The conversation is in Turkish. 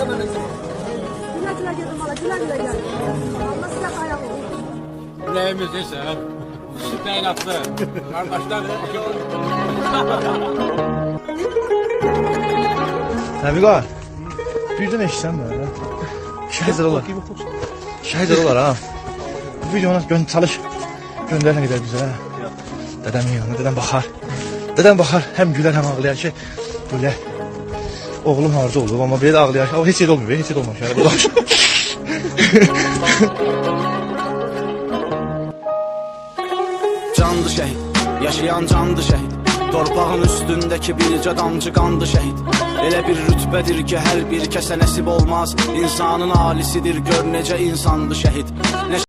Sen mi yapıyorsun? Güle güle gidin valla güle güle. Allah size ayağı olsun. Yüreğimiz ise sütten attı. Kardeşler Navigar. Birdən eşitsən mənə. Şəhər olar. Şəhər olar ha. Bu videonu gön çalış. Göndər nə qədər bizə. Dədəmin yanına, dədəm baxar. Dədəm baxar, həm gülər, həm ağlayar ki, belə oğlum harda olub, amma belə də ağlayar ki, o heç yerdə olmuyor, olmamış. Yəni, bu da Candı şəhid, yaşayan candı şəhid. Torpağın üstündəki bircə damcı qandı şəhid. Elə bir rütbədir ki, hər bir kəsə nəsib olmaz. İnsanın alisidir, gör necə insandı şəhid. Nə